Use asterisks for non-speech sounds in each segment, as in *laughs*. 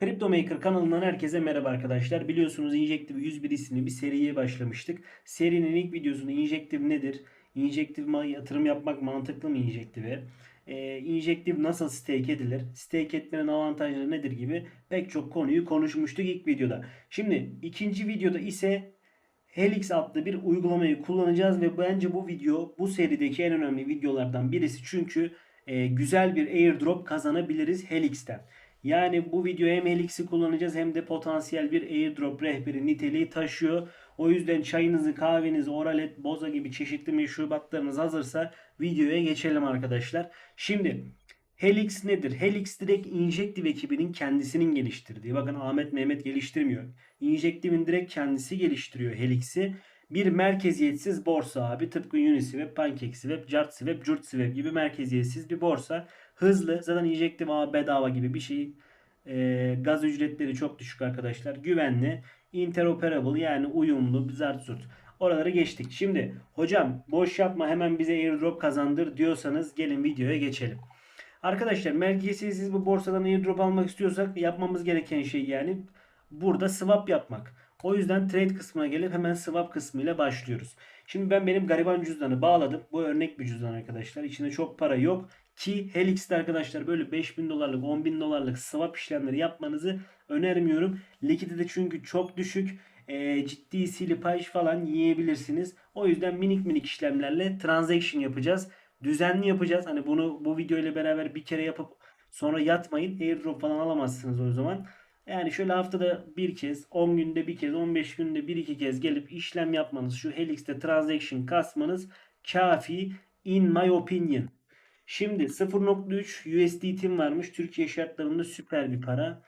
Crypto Maker kanalından herkese merhaba arkadaşlar. Biliyorsunuz Injective 101 isimli bir seriye başlamıştık. Serinin ilk videosunda Injective nedir? Injective yatırım yapmak mantıklı mı Injective'e? Ee, Injective nasıl stake edilir? Stake etmenin avantajları nedir gibi pek çok konuyu konuşmuştuk ilk videoda. Şimdi ikinci videoda ise Helix adlı bir uygulamayı kullanacağız ve bence bu video bu serideki en önemli videolardan birisi çünkü e, güzel bir airdrop kazanabiliriz Helix'ten. Yani bu video hem Helix'i kullanacağız hem de potansiyel bir airdrop rehberi niteliği taşıyor. O yüzden çayınızı, kahvenizi, oralet, boza gibi çeşitli meşrubatlarınız hazırsa videoya geçelim arkadaşlar. Şimdi Helix nedir? Helix direkt Injective ekibinin kendisinin geliştirdiği. Bakın Ahmet Mehmet geliştirmiyor. Injective'in direkt kendisi geliştiriyor Helix'i. Bir merkeziyetsiz borsa abi. Tıpkı Uniswap, PancakeSwap, JartSwap, JurtSwap gibi merkeziyetsiz bir borsa. Hızlı. Zaten Injective abi bedava gibi bir şey. Ee, gaz ücretleri çok düşük arkadaşlar. Güvenli. Interoperable yani uyumlu. Zart zurt. Oraları geçtik. Şimdi hocam boş yapma hemen bize airdrop kazandır diyorsanız gelin videoya geçelim. Arkadaşlar merkeziyetsiz bu borsadan airdrop almak istiyorsak yapmamız gereken şey yani burada swap yapmak. O yüzden trade kısmına gelip hemen swap kısmıyla başlıyoruz. Şimdi ben benim gariban cüzdanı bağladım. Bu örnek bir cüzdan arkadaşlar. İçinde çok para yok. Ki Helix'te arkadaşlar böyle 5000 dolarlık 10.000 dolarlık swap işlemleri yapmanızı önermiyorum. Likidite çünkü çok düşük. E, ciddi silipaj falan yiyebilirsiniz. O yüzden minik minik işlemlerle transaction yapacağız. Düzenli yapacağız. Hani bunu bu video ile beraber bir kere yapıp sonra yatmayın. Airdrop falan alamazsınız o zaman. Yani şöyle haftada bir kez, 10 günde bir kez, 15 günde bir iki kez gelip işlem yapmanız, şu Helix'te transaction kasmanız kafi in my opinion. Şimdi 0.3 USDT'm varmış. Türkiye şartlarında süper bir para.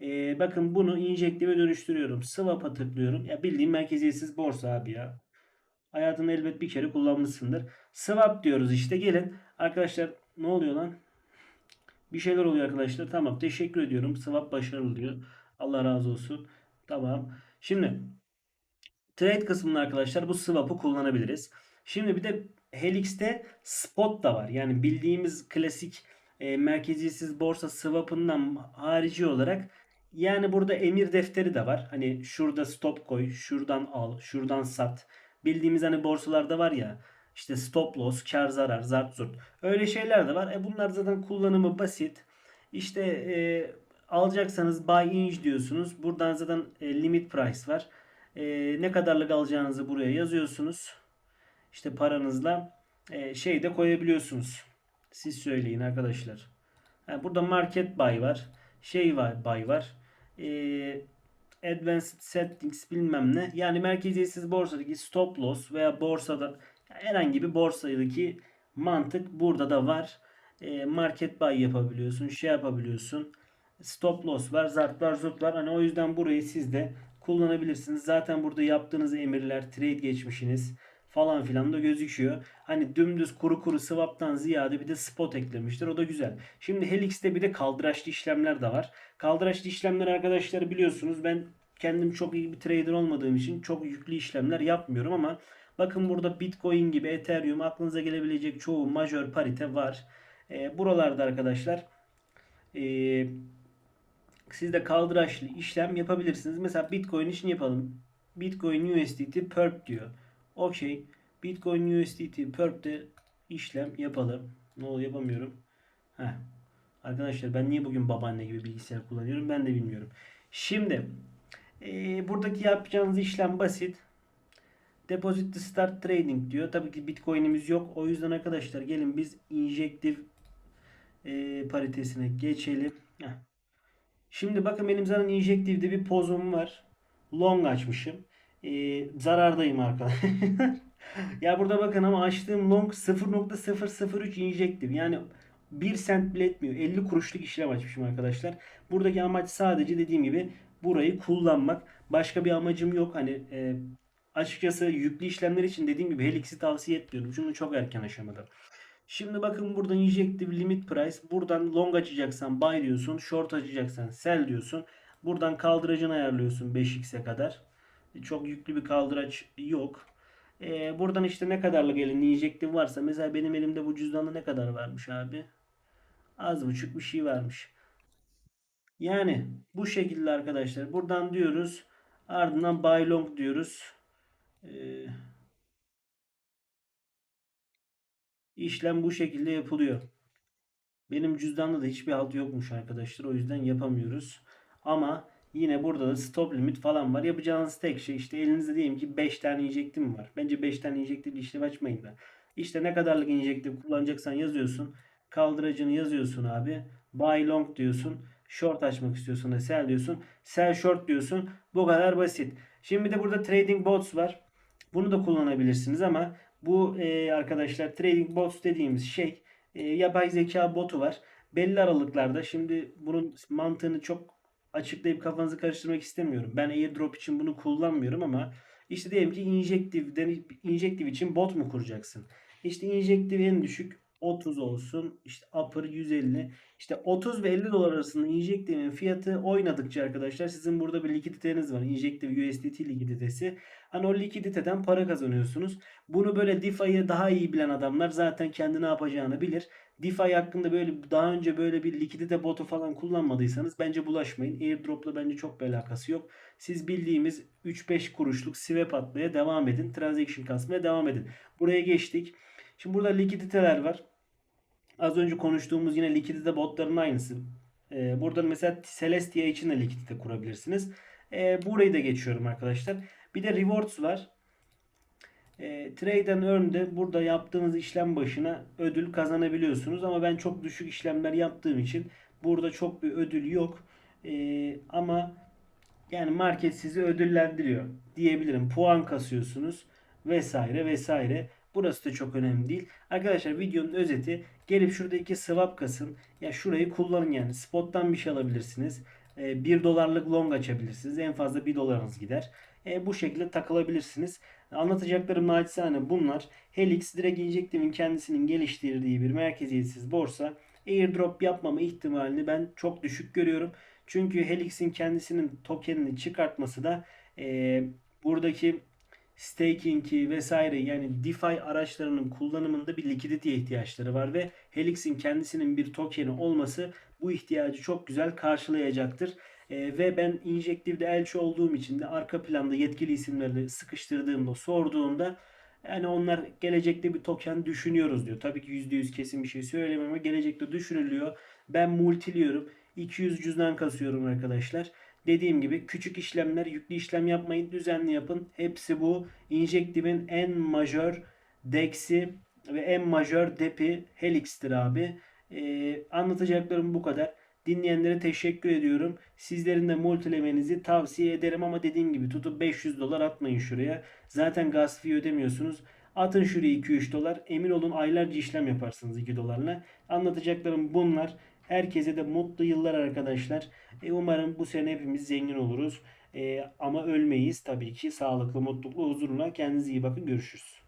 Ee, bakın bunu injektive dönüştürüyorum. Swap'a tıklıyorum. Ya bildiğim merkeziyetsiz borsa abi ya. Hayatında elbet bir kere kullanmışsındır. Swap diyoruz işte. Gelin arkadaşlar ne oluyor lan? Bir şeyler oluyor arkadaşlar. Tamam teşekkür ediyorum. Swap başarılı diyor. Allah razı olsun. Tamam. Şimdi trade kısmında arkadaşlar bu swap'ı kullanabiliriz. Şimdi bir de Helix'te spot da var. Yani bildiğimiz klasik e, merkeziyetsiz borsa swap'ından harici olarak yani burada emir defteri de var. Hani şurada stop koy, şuradan al, şuradan sat. Bildiğimiz hani borsalarda var ya işte stop loss, kar zarar, zart zurt. Öyle şeyler de var. E bunlar zaten kullanımı basit. İşte e, alacaksanız buy in diyorsunuz. Buradan zaten e, limit price var. E, ne kadarlık alacağınızı buraya yazıyorsunuz. İşte paranızla e, şey de koyabiliyorsunuz. Siz söyleyin arkadaşlar. Ha, burada market buy var. Şey var, buy var. E, advanced settings bilmem ne. Yani merkeziyetsiz borsadaki stop loss veya borsada herhangi bir borsadaki mantık burada da var. E, market buy yapabiliyorsun, şey yapabiliyorsun. Stop loss var, zartlar zurtlar. Hani o yüzden burayı siz de kullanabilirsiniz. Zaten burada yaptığınız emirler, trade geçmişiniz falan filan da gözüküyor. Hani dümdüz kuru kuru swap'tan ziyade bir de spot eklemiştir. O da güzel. Şimdi Helix'te bir de kaldıraçlı işlemler de var. Kaldıraçlı işlemler arkadaşlar biliyorsunuz ben kendim çok iyi bir trader olmadığım için çok yüklü işlemler yapmıyorum ama bakın burada Bitcoin gibi Ethereum aklınıza gelebilecek çoğu majör parite var. E, buralarda arkadaşlar e, siz de kaldıraçlı işlem yapabilirsiniz. Mesela Bitcoin için yapalım. Bitcoin USDT perp diyor. Okey. Bitcoin USDT perp'te işlem yapalım. Ne oluyor yapamıyorum. Heh. Arkadaşlar ben niye bugün babaanne gibi bilgisayar kullanıyorum ben de bilmiyorum. Şimdi e, buradaki yapacağınız işlem basit. Deposit to start trading diyor. Tabii ki bitcoin'imiz yok. O yüzden arkadaşlar gelin biz injektif e, paritesine geçelim. Heh. Şimdi bakın benim zaten injektifde bir pozum var. Long açmışım. Ee, zarardayım arkadaşlar. *laughs* ya burada bakın ama açtığım long 0.003 injektif. Yani 1 sent bile etmiyor. 50 kuruşluk işlem açmışım arkadaşlar. Buradaki amaç sadece dediğim gibi burayı kullanmak. Başka bir amacım yok. Hani e, açıkçası yüklü işlemler için dediğim gibi Helix'i tavsiye etmiyorum. Çünkü çok erken aşamada. Şimdi bakın burada injective limit price. Buradan long açacaksan buy diyorsun. Short açacaksan sell diyorsun. Buradan kaldıracını ayarlıyorsun 5x'e kadar. Çok yüklü bir kaldıraç yok. Ee, buradan işte ne kadarlık elin injektif varsa mesela benim elimde bu cüzdanda ne kadar varmış abi? Az buçuk bir şey varmış. Yani bu şekilde arkadaşlar. Buradan diyoruz. Ardından buy long diyoruz. Ee, işlem bu şekilde yapılıyor. Benim cüzdanda da hiçbir halt yokmuş arkadaşlar. O yüzden yapamıyoruz. Ama yine burada da stop limit falan var. Yapacağınız tek şey işte elinizde diyelim ki 5 tane injektim var. Bence 5 tane injektif işlem açmayın da. İşte ne kadarlık injektif kullanacaksan yazıyorsun. Kaldıracını yazıyorsun abi. Buy long diyorsun. Short açmak istiyorsun da sell diyorsun. Sell short diyorsun. Bu kadar basit. Şimdi de burada trading bots var. Bunu da kullanabilirsiniz ama bu e, arkadaşlar trading bots dediğimiz şey e, yapay zeka botu var. Belli aralıklarda şimdi bunun mantığını çok açıklayıp kafanızı karıştırmak istemiyorum. Ben airdrop için bunu kullanmıyorum ama işte diyelim ki injektif, injektif için bot mu kuracaksın? İşte injektif en düşük 30 olsun. İşte upper 150. İşte 30 ve 50 dolar arasında injektifin fiyatı oynadıkça arkadaşlar sizin burada bir likiditeniz var. Injektif USDT likiditesi. Hani o likiditeden para kazanıyorsunuz. Bunu böyle DeFi'yi daha iyi bilen adamlar zaten kendi ne yapacağını bilir. DeFi hakkında böyle daha önce böyle bir likidite botu falan kullanmadıysanız bence bulaşmayın. Airdrop'la bence çok bir alakası yok. Siz bildiğimiz 3-5 kuruşluk swap atmaya devam edin. Transaction kasmaya devam edin. Buraya geçtik. Şimdi burada likiditeler var. Az önce konuştuğumuz yine likidite botlarının aynısı. Ee, burada mesela Celestia için de likidite kurabilirsiniz. Ee, burayı da geçiyorum arkadaşlar. Bir de rewards var. E, Trade and Earn'de burada yaptığınız işlem başına ödül kazanabiliyorsunuz. Ama ben çok düşük işlemler yaptığım için burada çok bir ödül yok. E, ama yani market sizi ödüllendiriyor diyebilirim. Puan kasıyorsunuz vesaire vesaire. Burası da çok önemli değil. Arkadaşlar videonun özeti gelip şurada iki swap kasın. Ya şurayı kullanın yani. Spot'tan bir şey alabilirsiniz. 1 dolarlık long açabilirsiniz. En fazla 1 dolarınız gider. E, bu şekilde takılabilirsiniz. Anlatacaklarım naçizane bunlar. Helix direkt Injective'in kendisinin geliştirdiği bir merkeziyetsiz borsa. Airdrop yapmama ihtimalini ben çok düşük görüyorum. Çünkü Helix'in kendisinin tokenini çıkartması da e, buradaki staking'i vesaire yani DeFi araçlarının kullanımında bir likiditeye ihtiyaçları var ve Helix'in kendisinin bir tokeni olması bu ihtiyacı çok güzel karşılayacaktır. E, ve ben Injective'de elçi olduğum için de arka planda yetkili isimleri sıkıştırdığımda sorduğumda yani onlar gelecekte bir token düşünüyoruz diyor. Tabii ki %100 kesin bir şey söylemem ama gelecekte düşünülüyor. Ben multiliyorum. 200 cüzdan kasıyorum arkadaşlar. Dediğim gibi küçük işlemler, yüklü işlem yapmayın, düzenli yapın. Hepsi bu. Injective'in en majör DEX'i ve en majör DEP'i Helix'tir abi. Ee, anlatacaklarım bu kadar. Dinleyenlere teşekkür ediyorum. Sizlerin de multilemenizi tavsiye ederim ama dediğim gibi tutup 500 dolar atmayın şuraya. Zaten gas fee ödemiyorsunuz. Atın şuraya 2-3 dolar. Emin olun aylarca işlem yaparsınız 2 dolarla. Anlatacaklarım bunlar. Herkese de mutlu yıllar arkadaşlar. E, umarım bu sene hepimiz zengin oluruz. E, ama ölmeyiz tabii ki. Sağlıklı, mutluluklu, huzurla. Kendinize iyi bakın. Görüşürüz.